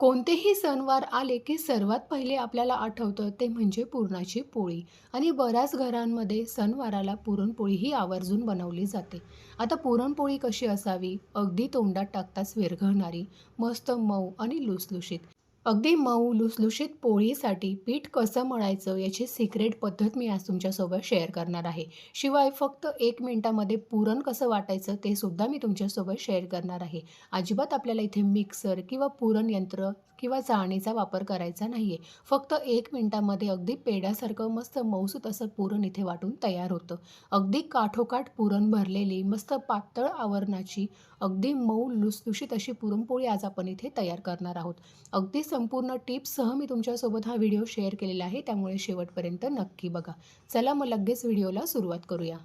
कोणतेही सणवार आले की सर्वात पहिले आपल्याला आठवतं ते म्हणजे पुरणाची पोळी. आणि बऱ्याच घरांमध्ये सणवाराला पुरणपोळी ही आवर्जून बनवली जाते. आता पुरणपोळी कशी असावी? अगदी तोंडात टाकताच विरघळणारी मस्त मऊ आणि लुसलुशीत. अगदी मऊ लुसलुशीत पोळीसाठी पीठ कसं मळायचं याची सिक्रेट पद्धत मी आज तुमच्यासोबत शेअर करणार आहे. शिवाय फक्त एक मिनटामध्ये पुरण कसं वाटायचं ते सुद्धा मी तुमच्यासोबत शेअर करणार आहे. अजिबात आपल्याला इथे मिक्सर किंवा पुरण यंत्र किंवा चाळणीचा वापर करायचा नाही आहे फक्त एक मिनटामध्ये अगदी पेढ्यासारखं मस्त मऊसूत असं पुरण इथे वाटून तयार होतं. अगदी काठोकाठ पुरण भरलेली मस्त पातळ आवरणाची अगदी मऊ लुसलुशीत अशी पुरणपोळी आज आपण इथे तयार करणार आहोत. अगदी संपूर्ण टिप्ससह मी तुमच्यासोबत हा व्हिडिओ शेअर केलेला आहे त्यामुळे शेवटपर्यंत नक्की बघा. चला मग लगेच व्हिडिओला सुरुवात करूया.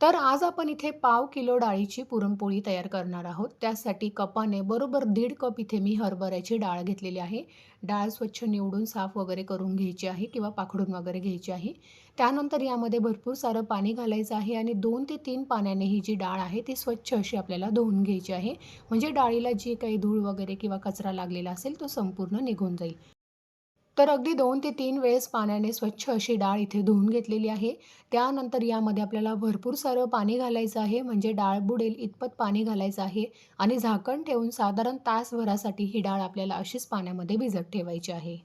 तर आज आपण इथे पाव किलो डाळीची पुरणपोळी तयार करणार आहोत. त्यासाठी कपाने बरोबर दीड कप इथे मी हरभऱ्याची डाळ घेतलेली आहे. डाळ स्वच्छ निवडून साफ वगैरे करून घ्यायची आहे किंवा पाखडून वगैरे घ्यायची आहे. त्यानंतर यामध्ये भरपूर सारं पाणी घालायचं आहे आणि दोन ते तीन पाण्याने ही जी डाळ आहे ती स्वच्छ अशी आपल्याला धुवून घ्यायची आहे. म्हणजे डाळीला जी काही धूळ वगैरे किंवा कचरा लागलेला असेल तो संपूर्ण निघून जाईल. तर अगदी दोन ते तीन वेळेस पाण्याने स्वच्छ अशी डाळ इथे धुवून घेतलेली आहे. त्यानंतर यामध्ये आपल्याला भरपूर सारं पाणी घालायचं आहे. म्हणजे डाळ बुडेल इतपत पाणी घालायचं आहे आणि झाकण ठेवून साधारण तासभरासाठी ही डाळ आपल्याला अशीच पाण्यामध्ये भिजत ठेवायची आहे.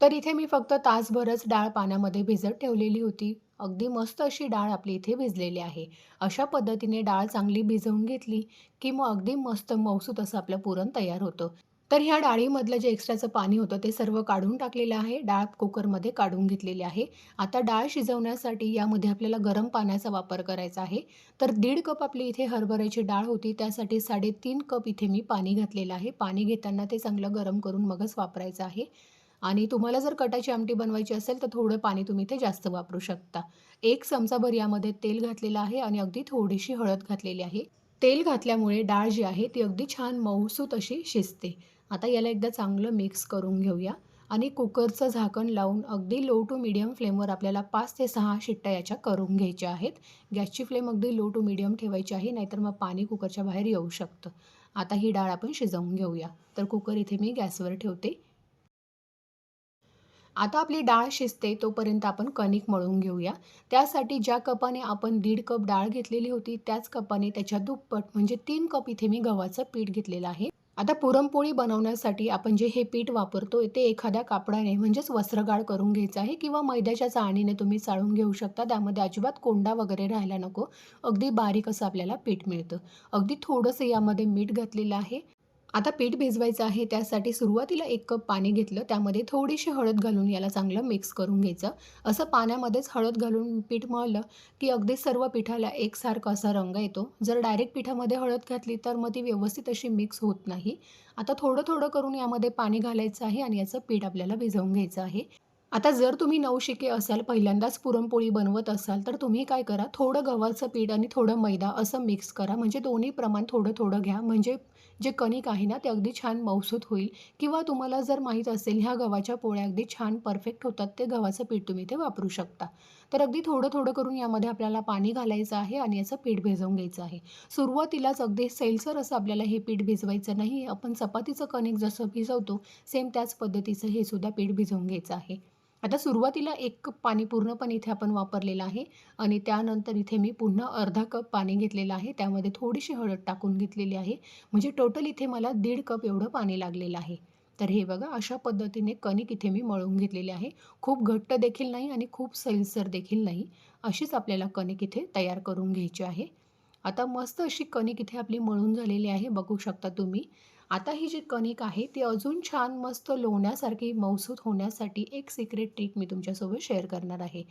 तर इथे मी फक्त तासभरच डाळ पाण्यामध्ये भिजत ठेवलेली होती. अगदी मस्त अशी डाळ आपली इथे भिजलेली आहे. अशा पद्धतीने डाळ चांगली भिजवून घेतली की मग अगदी मस्त मौसूत असं आपलं पुरण तयार होतं. तर ह्या डाळीमधलं जे एक्स्ट्राचं पाणी होतं ते सर्व काढून टाकलेलं आहे. डाळ कुकरमध्ये काढून घेतलेली आहे. आता डाळ शिजवण्यासाठी यामध्ये आपल्याला गरम पाण्याचा वापर करायचा आहे. तर दीड कप आपली इथे हरभऱ्याची डाळ होती. त्यासाठी साडेतीन कप इथे मी पाणी घातलेलं आहे. पाणी घेताना ते चांगलं गरम करून मगच वापरायचं आहे. आणि तुम्हाला जर कटाची आमटी बनवायची असेल तर थोडं पाणी तुम्ही इथे जास्त वापरू शकता. एक चमचाभर यामध्ये तेल घातलेलं आहे आणि अगदी थोडीशी हळद घातलेली आहे. तेल घातल्यामुळे डाळ जी आहे ती अगदी छान मऊसूत अशी शिजते. आता याला एकदा चांगलं मिक्स करून घेऊया. आणि कुकरचं झाकण लावून अगदी लो टू मिडियम फ्लेमवर आपल्याला पाच ते सहा शिट्ट्या याच्या करून घ्यायच्या आहेत. गॅसची फ्लेम अगदी लो टू मिडियम ठेवायची आहे नाहीतर मग पाणी कुकरच्या बाहेर येऊ शकतं. आता ही डाळ आपण शिजवून घेऊया. तर कुकर इथे मी गॅसवर ठेवते. आता आपली डाळ शिजते तोपर्यंत आपण कणिक मळून घेऊया. त्यासाठी ज्या कपाने आपण दीड कप डाळ घेतलेली होती त्याच कपाने त्याच्या दुप्पट म्हणजे तीन कप इथे मी गव्हाचं पीठ घेतलेलं आहे. आता पुरणपोळी बनवण्यासाठी आपण जे हे पीठ वापरतोय ते एखाद्या कापडाने म्हणजेच वस्त्रगाळ करून घ्यायचं आहे किंवा मैद्याच्या चाळणीने तुम्ही चाळून घेऊ शकता. त्यामध्ये अजिबात कोंडा वगैरे राहायला नको. अगदी बारीक असं आपल्याला पीठ मिळतं. अगदी थोडंसं यामध्ये मीठ घातलेलं आहे. आता पीठ भिजवायचं आहे त्यासाठी सुरुवातीला एक कप पाणी घेतलं त्यामध्ये थोडीशी हळद घालून याला चांगलं मिक्स करून घ्यायचं. असं पाण्यामध्येच हळद घालून पीठ मळलं की अगदी सर्व पिठाला एकसारखा असा रंग येतो. जर डायरेक्ट पिठामध्ये हळद घातली तर मग ती व्यवस्थित अशी मिक्स होत नाही. आता थोडं थोडं करून यामध्ये पाणी घालायचं आहे आणि याचं पीठ आपल्याला भिजवून घ्यायचं आहे. आता जर तुम्ही नवशिके असाल पहिल्यांदाच पुरणपोळी बनवत असाल तर तुम्ही काय करा थोडं गव्हाचं पीठ आणि थोडं मैदा असं मिक्स करा. म्हणजे दोन्ही प्रमाण थोडं थोडं घ्या. म्हणजे जे कणिक आहे ना ते अगदी छान मौसूत होईल. किंवा तुम्हाला जर माहीत असेल ह्या गव्हाच्या पोळ्या अगदी छान परफेक्ट होतात ते गव्हाचं पीठ तुम्ही ते वापरू शकता. तर अगदी थोडं थोडं करून यामध्ये आपल्याला पाणी घालायचं आहे आणि याचं पीठ भिजवून घ्यायचं आहे. सुरुवातीलाच अगदी सैलसर असं आपल्याला हे पीठ भिजवायचं नाही. आपण चपातीचं कणिक जसं भिजवतो सेम त्याच पद्धतीचं हे सुद्धा पीठ भिजवून घ्यायचं आहे. आता सुरुवातीला एक कप पाणी पूर्णपणे इथे आपण वापरलेलं आहे आणि त्यानंतर इथे मी पुन्हा अर्धा कप पाणी घेतलेलं आहे. त्यामध्ये थोडीशी हळद टाकून घेतलेली आहे. म्हणजे टोटल इथे मला दीड कप एवढं पाणी लागलेलं आहे. तर हे बघा अशा पद्धतीने कणिक इथे मी मळून घेतलेली आहे. खूप घट्ट देखील नाही आणि खूप सैलसर देखील नाही. अशीच आपल्याला कणिक इथे तयार करून घ्यायची आहे. आता मस्त अशी कणिक इथे आपली मळून झालेली आहे. बघू शकता तुम्ही. आता ही जी कणिक आहे ती अजून छान मस्त लोण्यासारखी मऊसूत होण्यासाठी एक सिक्रेट ट्रिक मी तुमच्यासोबत शेअर करणार आहे.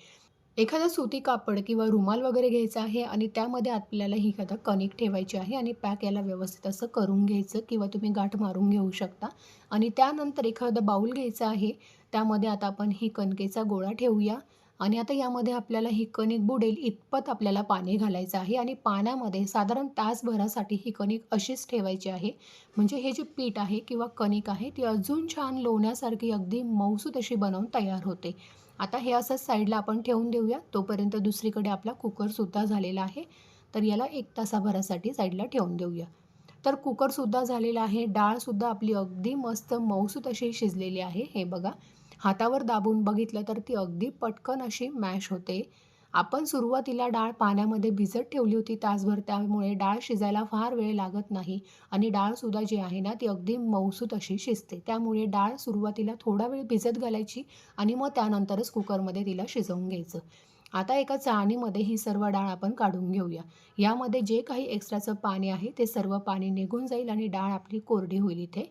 एखादा सुती कापड किंवा रुमाल वगैरे घ्यायचा आहे आणि त्यामध्ये आपल्याला ही कथा कणिक ठेवायची आहे आणि पॅक याला व्यवस्थित असं करून घ्यायचं किंवा तुम्ही गाठ मारून घेऊ शकता. आणि त्यानंतर एखादं बाऊल घ्यायचा आहे त्यामध्ये आता आपण ही कणकेचा गोळा ठेवूया. आणि आता यामध्ये आपल्याला ही कणिक बुडेल इतपत आपल्याला पाणी घालायचं आहे आणि पाण्यामध्ये साधारण तासभरासाठी ही कणिक अशीच ठेवायची आहे. म्हणजे हे जे पीठ आहे किंवा कणिक आहे ती अजून छान लोण्यासारखी अगदी मऊसूत अशी बनवून तयार होते. आता हे असंच साईडला आपण ठेवून देऊया. तोपर्यंत दुसरीकडे आपला कुकरसुद्धा झालेला आहे. तर याला एक तासाभरासाठी साईडला ठेवून देऊया. तर कुकरसुद्धा झालेला आहे. डाळसुद्धा आपली अगदी मस्त मऊसूत अशी शिजलेली आहे. हे बघा. हातावर दाबून बघितलं तर ती अगदी पटकन अशी मॅश होते. आपण सुरुवातीला डाळ पाण्यामध्ये भिजत ठेवली होती तासभर त्यामुळे डाळ शिजायला फार वेळ लागत नाही आणि डाळसुद्धा जी आहे ना ती अगदी मऊसूत अशी शिजते. त्यामुळे डाळ सुरुवातीला थोडा वेळ भिजत घालायची आणि मग त्यानंतरच कुकरमध्ये तिला शिजवून घ्यायचं. आता एका चाळणीमध्ये ही सर्व डाळ आपण काढून घेऊया. यामध्ये जे काही एक्स्ट्राचं पाणी आहे ते सर्व पाणी निघून जाईल आणि डाळ आपली कोरडी होईल इथे.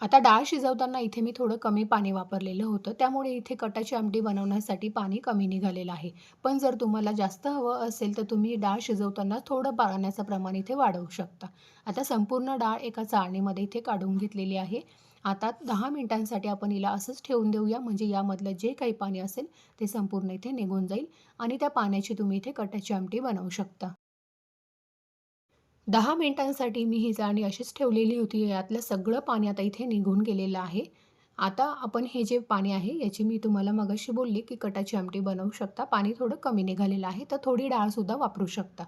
आता डाळ शिजवताना इथे मी थोडं कमी पाणी वापरलेलं होतं. त्यामुळे इथे कटाची आमटी बनवण्यासाठी पाणी कमी निघालेलं आहे. पण जर तुम्हाला जास्त हवं असेल तर तुम्ही डाळ शिजवताना थोडं पाण्याचं प्रमाण इथे वाढवू शकता. आता संपूर्ण डाळ एका चाळणीमध्ये इथे काढून घेतलेली आहे. आता दहा मिनिटांसाठी आपण हिला असंच ठेवून देऊया. म्हणजे यामधलं जे काही पाणी असेल ते संपूर्ण इथे निघून जाईल आणि त्या पाण्याची तुम्ही इथे कटाची आमटी बनवू शकता. दहा मिनिटांसाठी मी ही चाळणी अशीच ठेवलेली होती. यातलं सगळं पाणी आता इथे निघून गेलेलं आहे. आता आपण हे जे पाणी आहे याची मी तुम्हाला मगाशी बोलली की कटाची आमटी बनवू शकता. पाणी थोडं कमी निघालेलं आहे तर थोडी डाळसुद्धा वापरू शकता.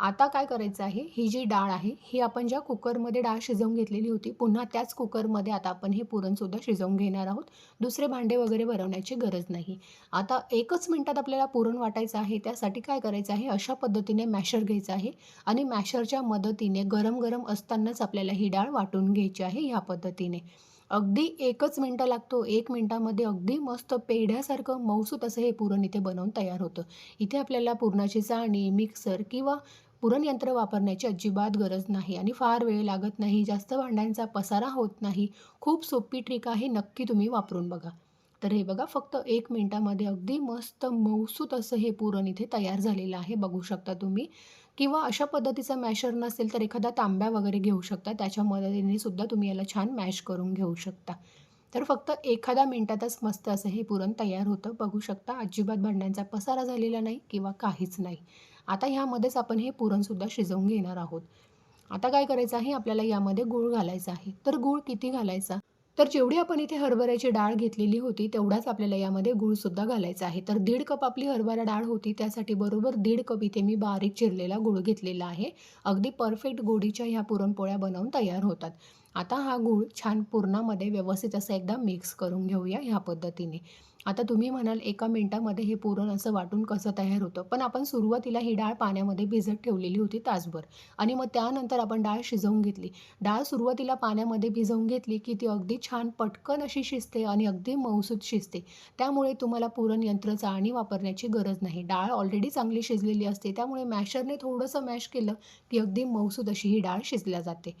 आता काय करायचं आहे? ही जी डाळ आहे ही आपण ज्या कुकरमध्ये डाळ शिजवून घेतलेली होती पुन्हा त्याच कुकरमध्ये आता आपण हे पुरणसुद्धा शिजवून घेणार आहोत. दुसरे भांडे वगैरे भरवण्याची गरज नाही. आता एकच मिनटात आपल्याला पुरण वाटायचं आहे त्यासाठी काय करायचं आहे? अशा पद्धतीने मॅशर घ्यायचं आहे आणि मॅशरच्या मदतीने गरम गरम असतानाच आपल्याला ही डाळ वाटून घ्यायची आहे ह्या पद्धतीने. अगदी एकच मिनटं लागतो. एक मिनटामध्ये अगदी मस्त पेढ्यासारखं मऊसूत असं हे पुरण इथे बनवून तयार होतं. इथे आपल्याला पुरणाची चाळणी मिक्सर किंवा पुरणयंत्र वापरण्याची अजिबात गरज नाही आणि फार वेळ लागत नाही जास्त भांड्यांचा पसारा होत नाही. खूप सोपी ट्रिक आहे नक्की तुम्ही वापरून बघा. तर हे बघा फक्त एक मिनटामध्ये अगदी मस्त मऊसूत असं हे पुरण इथे तयार झालेलं आहे बघू शकता तुम्ही. किंवा अशा पद्धतीचं मॅशर नसेल तर एखादा तांब्या वगैरे घेऊ शकता त्याच्या मदतीने सुद्धा तुम्ही याला छान मॅश करून घेऊ शकता. तर फक्त एखादा मिनटातच मस्त असं हे पुरण तयार होतं बघू शकता. अजिबात भांड्यांचा पसारा झालेला नाही किंवा काहीच नाही. आता ह्यामध्येच आपण हे पुरणसुद्धा शिजवून घेणार आहोत. आता काय करायचं आहे? आपल्याला यामध्ये गूळ घालायचा आहे. तर गूळ किती घालायचा? तर जेवढी आपण इथे हरभऱ्याची डाळ घेतलेली होती तेवढाच आपल्याला यामध्ये गूळसुद्धा घालायचा आहे. तर दीड कप आपली हरभरा डाळ होती त्यासाठी बरोबर दीड कप इथे मी बारीक चिरलेला गूळ घेतलेला आहे. अगदी परफेक्ट गोडीच्या ह्या पुरणपोळ्या बनवून तयार होतात. आता हा गूळ छान पुरणामध्ये व्यवस्थित असं एकदा मिक्स करून घेऊया ह्या पद्धतीने. आता तुम्ही म्हणाल एका मिनटामध्ये हे पुरण असं वाटून कसं तयार होतं? पण आपण सुरुवातीला ही डाळ पाण्यामध्ये भिजत ठेवलेली होती तासभर. आणि मग त्यानंतर आपण डाळ शिजवून घेतली. डाळ सुरुवातीला पाण्यामध्ये भिजवून घेतली की ती अगदी छान पटकन अशी शिजते आणि अगदी मऊसूत शिजते. त्यामुळे तुम्हाला पुरण यंत्र आणि वापरण्याची गरज नाही. डाळ ऑलरेडी चांगली शिजलेली असते. त्यामुळे मॅशरने थोडंसं मॅश केलं की अगदी मऊसूत अशी ही डाळ शिजल्या जाते.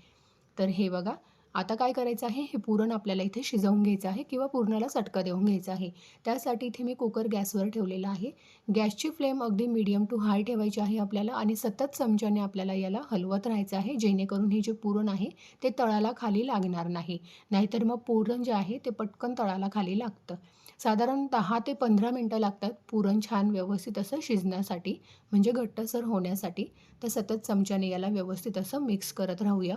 तर हे बघा. आता काय करायचं आहे? हे पुरण आपल्याला इथे शिजवून घ्यायचं आहे किंवा पुरणाला चटका देऊन घ्यायचा आहे. त्यासाठी इथे मी कुकर गॅसवर ठेवलेला आहे. गॅसची फ्लेम अगदी मीडियम टू हाय ठेवायची आहे आपल्याला आणि सतत चमच्याने आपल्याला याला हलवत राहायचं आहे जेणेकरून हे जे पुरण आहे ते तळाला खाली लागणार नाही. नाहीतर मग पुरण जे आहे ते पटकन तळाला खाली लागतं. साधारण दहा ते पंधरा मिनटं लागतात पुरण छान व्यवस्थित असं शिजण्यासाठी म्हणजे घट्टसर होण्यासाठी. तर सतत चमच्याने याला व्यवस्थित असं मिक्स करत राहूया.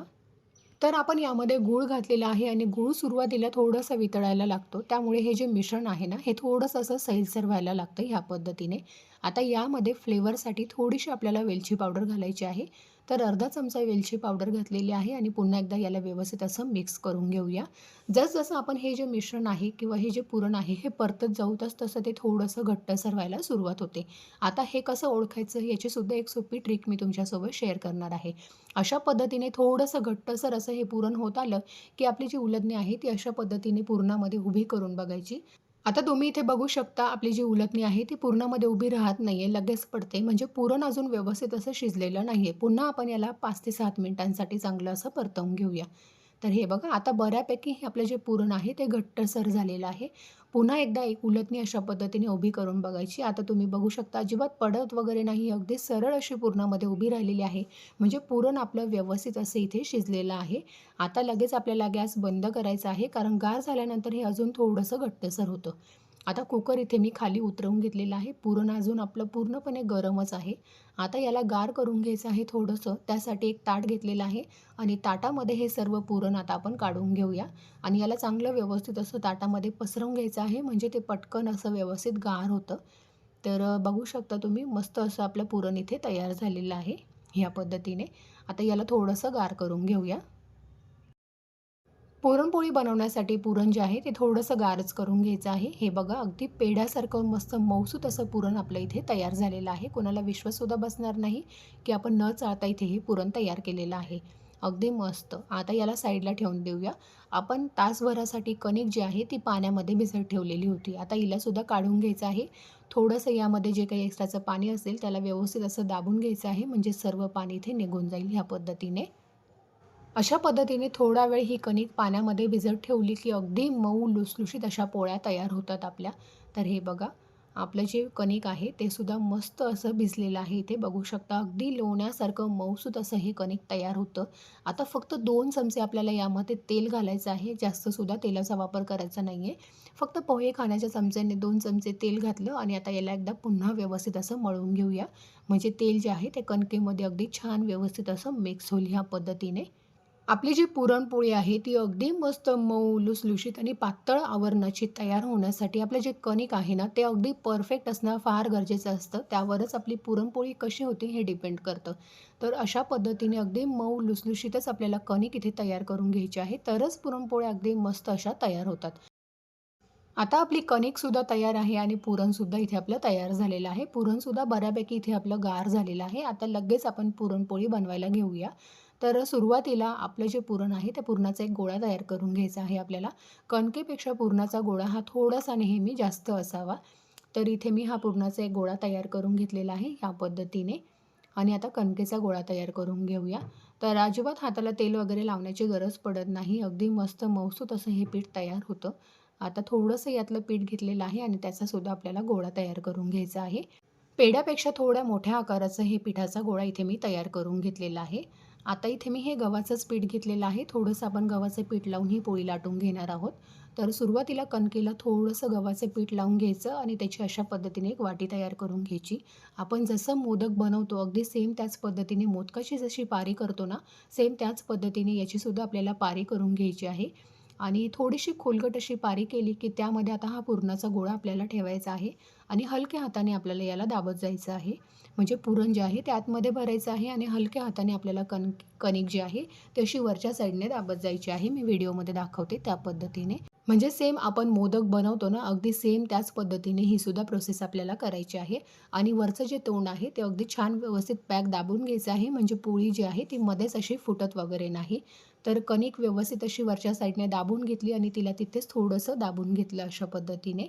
तर आपण यामध्ये गूळ घातलेला आहे आणि गूळ सुरुवातीला थोडंसं वितळायला लागतो. त्यामुळे हे जे मिश्रण आहे ना हे थोडंसं असं सैलसर व्हायला लागतं ह्या पद्धतीने. आता यामध्ये फ्लेवरसाठी थोडीशी आपल्याला वेलची पावडर घालायची आहे. तर अर्धा चमचा वेलची पावडर घातलेली आहे आणि पुन्हा एकदा याला व्यवस्थित असं मिक्स करून घेऊया. जसजसं आपण हे जे मिश्रण आहे किंवा हे जे पुरण आहे हे परतत जाऊ तस तसं ते थोडंसं घट्टसर व्हायला सुरुवात होते. आता हे कसं ओळखायचं याचीसुद्धा एक सोपी ट्रिक मी तुमच्यासोबत शेअर करणार आहे. अशा पद्धतीने थोडंसं घट्टसर असं हे पुरण होत आलं की आपली जी उलदणी आहे ती अशा पद्धतीने पुरणामध्ये उभी करून बघायची. आता तुम्ही इथे बघू शकता आपली जी उलटणी आहे ती पूर्णामध्ये उभी राहत नाही आहे लगेच पडते. म्हणजे पुरण अजून व्यवस्थित असं शिजलेलं नाही आहे पुन्हा आपण याला पाच ते सात मिनिटांसाठी चांगलं असं परतवून घेऊया. तर हे बघा आता बऱ्यापैकी हे आपलं जे पुरण आहे ते घट्टसर झालेलं आहे. पुन्हा एकदा एक उलटणी अशा पद्धतीने उभी करून बघायची. आता तुम्ही बघू शकता अजिबात पडत वगैरे नाही अगदी सरळ अशी पुरणामध्ये उभी राहिलेली आहे. म्हणजे पुरण आपलं व्यवस्थित असं इथे शिजलेलं आहे. आता लगेच आपल्याला गॅस बंद करायचा आहे कारण गार झाल्यानंतर हे अजून थोडंसं घट्टसर होतं. आता कुकर इथे मी खाली उतरवून घेतलेलं आहे. पुरण अजून आपलं पूर्णपणे गरमच आहे. आता याला गार करून घ्यायचं आहे थोडंसं. त्यासाठी एक ताट घेतलेलं आहे आणि ताटामध्ये हे सर्व पुरण आता आपण काढून घेऊया. आणि याला चांगलं व्यवस्थित असं ताटामध्ये पसरवून घ्यायचं आहे. म्हणजे ते पटकन असं व्यवस्थित गार होतं. तर बघू शकता तुम्ही मस्त असं आपलं पुरण इथे तयार झालेलं आहे. ह्या पद्धतीने. आता याला थोडंसं गार करून घेऊया. पुरणपोळी बनवण्यासाठी पुरण जे आहे ते थोडंसं गारच करून घ्यायचं आहे. हे बघा अगदी पेढ्यासारखं मस्त मौसूत असं पुरण आपलं इथे तयार झालेलं आहे. कोणाला विश्वाससुद्धा बसणार नाही की आपण न चाळता इथे हे पुरण तयार केलेलं आहे. अगदी मस्त. आता याला साईडला ठेवून देऊया. आपण तासभरासाठी कणिक जी आहे ती पाण्यामध्ये भिजत ठेवलेली होती. आता हिलासुद्धा काढून घ्यायचं आहे. थोडंसं यामध्ये जे काही एक्स्ट्राचं पाणी असेल त्याला व्यवस्थित असं दाबून घ्यायचं आहे. म्हणजे सर्व पाणी इथे निघून जाईल ह्या पद्धतीने. अशा पद्धतीने थोडा वेळ ही कणिक पाण्यामध्ये भिजत ठेवली की अगदी मऊ लुसलुशीत अशा पोळ्या तयार होतात आपल्या. तर हे बघा आपलं जे कणिक आहे ते सुद्धा मस्त असं भिजलेलं आहे इथे. बघू शकता अगदी लोण्यासारखं मऊसूत असं हे कणिक तयार होतं. आता फक्त दोन चमचे आपल्याला यामध्ये तेल घालायचं आहे. जास्तसुद्धा तेलाचा वापर करायचा नाही आहे फक्त पोहे खाण्याच्या चमच्याने दोन चमचे तेल घातलं आणि आता याला एकदा पुन्हा व्यवस्थित असं मळून घेऊया. म्हणजे तेल जे आहे ते कणकेमध्ये अगदी छान व्यवस्थित असं मिक्स होईल ह्या पद्धतीने. आपली जी पुरणपोळी आहे ती अगदी मस्त मऊ लुसलुशीत आणि पातळ आवरणाची तयार होण्यासाठी आपलं जे कणिक आहे ना ते अगदी परफेक्ट असणं फार गरजेचं असतं. त्यावरच आपली पुरणपोळी कशी होते हे डिपेंड करतं. तर अशा पद्धतीने अगदी मऊ लुसलुशीतच आपल्याला कणिक इथे तयार करून घ्यायची आहे. तरच पुरणपोळ्या अगदी मस्त अशा तयार होतात. आता आपली कणिकसुद्धा तयार आहे आणि पुरणसुद्धा इथे आपलं तयार झालेलं आहे. पुरणसुद्धा बऱ्यापैकी इथे आपलं गार झालेलं आहे. आता लगेच आपण पुरणपोळी बनवायला घेऊया. तर सुरुवातीला आपलं जे पुरण आहे त्या पुरणाचा एक गोळा तयार करून घ्यायचा आहे आपल्याला. कणकेपेक्षा पुरणाचा गोळा हा थोडासा नेहमी जास्त असावा. तर इथे मी हा पुरणाचा एक गोळा तयार करून घेतलेला आहे ह्या पद्धतीने. आणि आता कणकेचा गोळा तयार करून घेऊया. तर अजिबात हाताला तेल वगैरे लावण्याची गरज पडत नाही. अगदी मस्त मौसूत असं हे पीठ तयार होतं. आता थोडंसं यातलं पीठ घेतलेलं आहे आणि त्याचासुद्धा आपल्याला गोळा तयार करून घ्यायचा आहे. पेढ्यापेक्षा थोड्या मोठ्या आकाराचं हे पिठाचा गोळा इथे मी तयार करून घेतलेला आहे. आता इथे मी हे गव्हाचंच पीठ घेतलेलं आहे. थोडंसं आपण गव्हाचं पीठ लावून ही पोळी लाटून घेणार आहोत. तर सुरुवातीला कणकेला थोडंसं गव्हाचं पीठ लावून घ्यायचं आणि त्याची अशा पद्धतीने एक वाटी तयार करून घ्यायची. आपण जसं मोदक बनवतो अगदी सेम त्याच पद्धतीने मोदकाची जशी पारी करतो ना सेम त्याच पद्धतीने याचीसुद्धा आपल्याला पारी करून घ्यायची आहे. आणि थोडीशी खोलगट अशी पारी केली की त्यामध्ये आता हा पुरणाचा गोळा आपल्याला ठेवायचा आहे आणि हलक्या हाताने आपल्याला याला दाबत जायचं आहे. म्हणजे पुरण जे आहे ते आतमध्ये भरायचं आहे आणि हलक्या हाताने आपल्याला कण कणिक जी आहे ती अशी वरच्या साईडने दाबत जायची आहे. मी व्हिडिओमध्ये दाखवते त्या पद्धतीने. म्हणजे सेम आपण मोदक बनवतो ना अगदी सेम त्याच पद्धतीने ही सुद्धा प्रोसेस आपल्याला करायची आहे. आणि वरचं जे तोंड आहे ते अगदी छान व्यवस्थित पॅक दाबून घ्यायचं आहे. म्हणजे पोळी जी आहे ती मध्येच अशी फुटत वगैरे नाही. तर कणिक व्यवस्थित अशी वरच्या साईडने दाबून घेतली आणि तिला तिथेच थोडंसं दाबून घेतलं अशा पद्धतीने.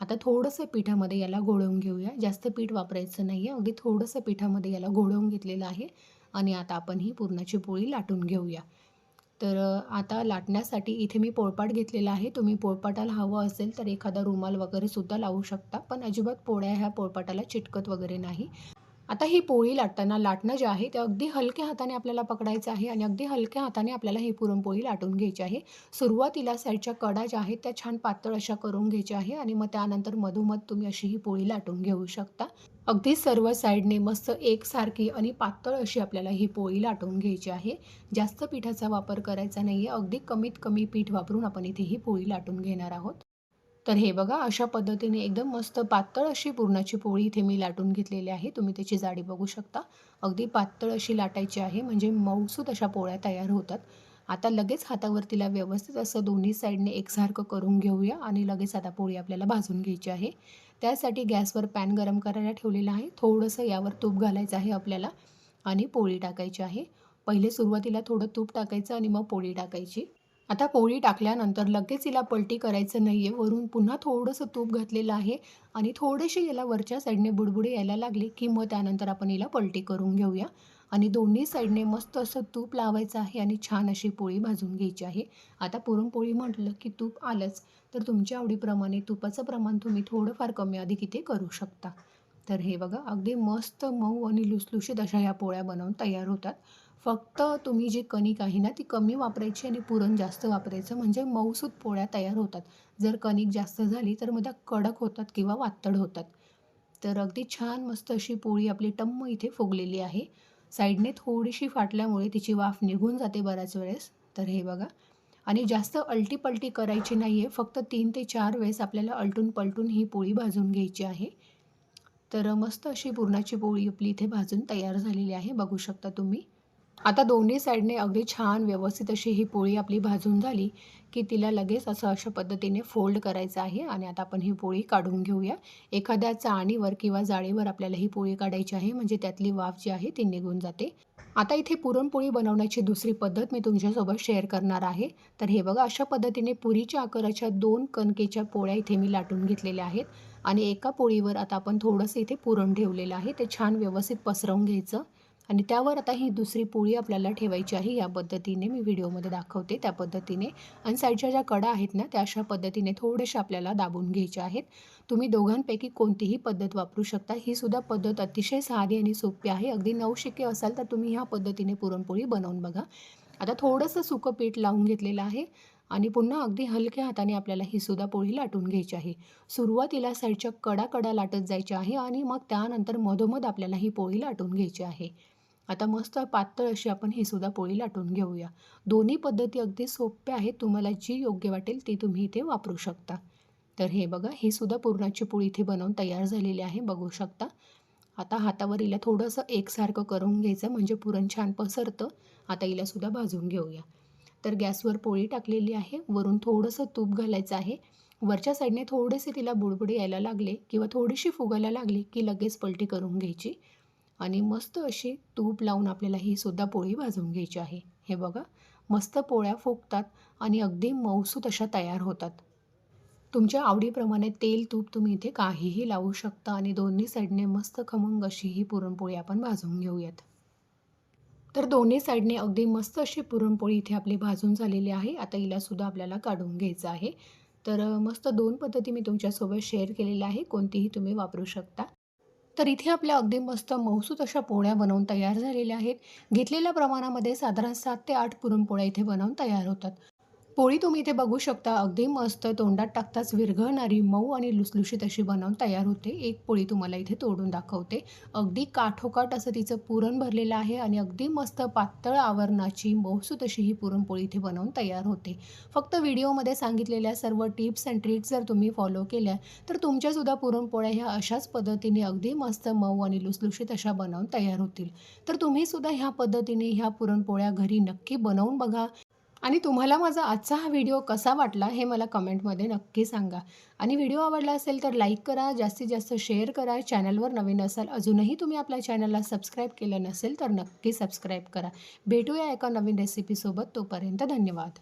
आता थोडंसं पिठामध्ये याला घोळवून घेऊया. जास्त पीठ वापरायचं नाही आहे अगदी थोडंसं पिठामध्ये याला घोळवून घेतलेलं आहे. आणि आता आपण ही पुरणाची पोळी लाटून घेऊया. तर आता लाटण्यासाठी इथे मी पोळपाट घेतलेला आहे. तुम्ही पोळपाटाला हवं असेल तर एखादा रुमाल वगैरे सुद्धा लावू शकता. पण अजिबात पोळ्या ह्या पोळपाटाला चिटकत वगैरे नाही. आता ही पोळी लाटताना लाटणं जे आहे ते अगदी हलक्या हाताने आपल्याला पकडायचं आहे आणि अगदी हलक्या हाताने आपल्याला ही पुरणपोळी लाटून घ्यायची आहे. सुरुवातीला साईडच्या कडा ज्या आहेत त्या छान पातळ अशा करून घ्यायच्या आहे आणि मग त्यानंतर मधोमध तुम्ही अशी ही पोळी लाटून घेऊ शकता. अगदी सर्व साईडने मस्त एकसारखी आणि पातळ अशी आपल्याला ही पोळी लाटून घ्यायची आहे. जास्त पिठाचा वापर करायचा नाही आहे अगदी कमीत कमी पीठ वापरून आपण इथे ही पोळी लाटून घेणार आहोत. तर हे बघा अशा पद्धतीने एकदम मस्त पातळ अशी पुरणाची पोळी इथे मी लाटून घेतलेली आहे. तुम्ही त्याची जाडी बघू शकता. अगदी पातळ अशी लाटायची आहे म्हणजे मऊसूत अशा पोळ्या तयार होतात. आता लगेच हातावर तिला व्यवस्थित असं दोन्ही साईडने एकसारखं करून घेऊया आणि लगेच आता पोळी आपल्याला भाजून घ्यायची आहे. त्यासाठी गॅसवर पॅन गरम करायला ठेवलेला आहे. थोडंसं यावर तूप घालायचं आहे आपल्याला आणि पोळी टाकायची आहे. पहिले सुरुवातीला थोडं तूप टाकायचं आणि मग पोळी टाकायची. आता पोळी टाकल्यानंतर लगेच हिला पलटी करायचं नाही आहे वरून पुन्हा थोडंसं तूप घातलेलं आहे आणि थोडेसे याला वरच्या साईडने बुडबुडे यायला लागले की मग त्यानंतर आपण हिला पलटी करून घेऊया. आणि दोन्ही साईडने मस्त असं तूप लावायचं आहे आणि छान अशी पोळी भाजून घ्यायची आहे. आता पुरणपोळी म्हटलं की तूप आलंच. तर तुमच्या आवडीप्रमाणे तुपाचं प्रमाण तुम्ही थोडंफार कमी अधिक इथे करू शकता. तर हे बघा अगदी मस्त मऊ आणि लुसलुशीत अशा ह्या पोळ्या बनवून तयार होतात. फक्त तुम्ही जी कणिक आहे ना ती कमी वापरायची आणि पुरण जास्त वापरायचं. म्हणजे मऊसूत पोळ्या तयार होतात. जर कणिक जास्त झाली तर मग त्या कडक होतात किंवा वातड होतात. तर अगदी छान मस्त अशी पोळी आपली टम्म इथे फुगलेली आहे. साईडने थोडीशी फाटल्यामुळे तिची वाफ निघून जाते बऱ्याच वेळेस. तर हे बघा. आणि जास्त अलटी पलटी करायची नाही आहे फक्त तीन ते चार वेळेस आपल्याला अलटून पलटून ही पोळी भाजून घ्यायची आहे. तर मस्त अशी पुरणाची पोळी आपली इथे भाजून तयार झालेली आहे. बघू शकता तुम्ही. आता दोन्ही साईडने अगदी छान व्यवस्थित अशी ही पोळी आपली भाजून झाली की तिला लगेच असं अशा पद्धतीने फोल्ड करायचं आहे आणि आता आपण ही पोळी काढून घेऊया. एखाद्या चाळणीवर किंवा जाळीवर आपल्याला ही पोळी काढायची आहे म्हणजे त्यातली वाफ जी आहे ती निघून जाते. आता इथे पुरणपोळी बनवण्याची दुसरी पद्धत मी तुमच्यासोबत शेअर करणार आहे. तर हे बघा अशा पद्धतीने पुरीच्या आकाराच्या दोन कणकेच्या पोळ्या इथे मी लाटून घेतलेल्या आहेत आणि एका पोळीवर आता आपण थोडंसं इथे पुरण ठेवलेलं आहे. ते छान व्यवस्थित पसरवून घ्यायचं. आणि त्यावर आता ही दुसरी पोळी आपल्याला ठेवायची आहे. या पद्धतीने मी व्हिडिओमध्ये दाखवते. त्या पद्धतीने आणि साईडच्या ज्या कडा आहेत ना त्या अशा पद्धतीने थोडेशा आपल्याला दाबून घ्यायच्या आहेत. तुम्ही दोघांपैकी कोणतीही पद्धत वापरू शकता. ही सुद्धा पद्धत अतिशय साधी आणि सोपी आहे. अगदी नवशिके असाल तर तुम्ही ह्या पद्धतीने पुरणपोळी बनवून बघा. आता थोडंसं सुकं पीठ लावून घेतलेलं आहे आणि पुन्हा अगदी हलक्या हाताने आपल्याला ही सुद्धा पोळी लाटून घ्यायची आहे. सुरुवातीला साईडच्या कडा कडा लाटत जायच्या आहे आणि मग त्यानंतर मधोमध आपल्याला ही पोळी लाटून घ्यायची आहे. आता मस्त पातळ अशी आपण ही सुद्धा पोळी लाटून घेऊया. दोन्ही पद्धती अगदी सोप्या आहेत. तुम्हाला जी योग्य वाटेल ती तुम्ही इथे वापरू शकता. तर हे बघा ही सुद्धा पुरणाची पोळी इथे बनवून तयार झालेली आहे. बघू शकता. आता हातावर हिला थोडंसं एकसारखं करून घ्यायचं म्हणजे पुरण छान पसरतं. आता हिला सुद्धा भाजून घेऊया. तर गॅसवर पोळी टाकलेली आहे. वरून थोडंसं तूप घालायचं आहे. वरच्या साईडने थोडेसे तिला बुडबुडे यायला लागले किंवा थोडीशी फुगायला लागली की लगेच पलटी करून घ्यायची. आणि मस्त अशी तूप लावून आपल्याला ही सुद्धा पोळी भाजून घ्यायची आहे. हे बघा मस्त पोळ्या फुगतात आणि अगदी मऊसूत अशा तयार होतात. तुमच्या आवडीप्रमाणे तेल तूप तुम्ही इथे काहीही लावू शकता आणि दोन्ही साईडने मस्त खमंग अशी ही पुरणपोळी आपण भाजून घेऊयात. तर दोन्ही साईडने अगदी मस्त अशी पुरणपोळी इथे आपली भाजून झालेली आहे. आता हिलासुद्धा आपल्याला काढून घ्यायचं आहे. तर मस्त दोन पद्धती मी तुमच्यासोबत शेअर केलेल्या आहे कोणतीही तुम्ही वापरू शकता. तर इथे आपल्या अगदी मस्त मौसूत अशा पोळ्या बनवून तयार झालेल्या आहेत. घेतलेल्या प्रमाणामध्ये साधारण सात ते आठ पुरणपोळ्या इथे बनवून तयार होतात. पोळी तुम्ही इथे बघू शकता. अगदी मस्त तोंडात टाकताच विरघळणारी मऊ आणि लुसलुशीत अशी बनवून तयार होते. एक पोळी तुम्हाला इथे तोडून दाखवते. अगदी काठोकाठ असं तिचं पुरण भरलेलं आहे आणि अगदी मस्त पातळ आवरणाची मऊसूत अशी ही पुरणपोळी इथे बनवून तयार होते. फक्त व्हिडिओमध्ये सांगितलेल्या सर्व टिप्स अँड ट्रिक्स जर तुम्ही फॉलो केल्या तर तुमच्यासुद्धा पुरणपोळ्या ह्या अशाच पद्धतीने अगदी मस्त मऊ आणि लुसलुशीत अशा बनवून तयार होतील. तर तुम्हीसुद्धा ह्या पद्धतीने ह्या पुरणपोळ्या घरी नक्की बनवून बघा. आणि तुम्हाला माझा आजचा हा व्हिडिओ कसा वाटला हे मला कमेंटमध्ये नक्की सांगा. आणि व्हिडिओ आवडला असेल तर लाईक करा जास्तीत जास्त शेअर करा. चॅनलवर नवीन असाल अजूनही तुम्ही आपल्या चॅनलला सबस्क्राईब केलं नसेल तर नक्की सबस्क्राईब करा. भेटूया एका नवीन रेसिपीसोबत तोपर्यंत धन्यवाद.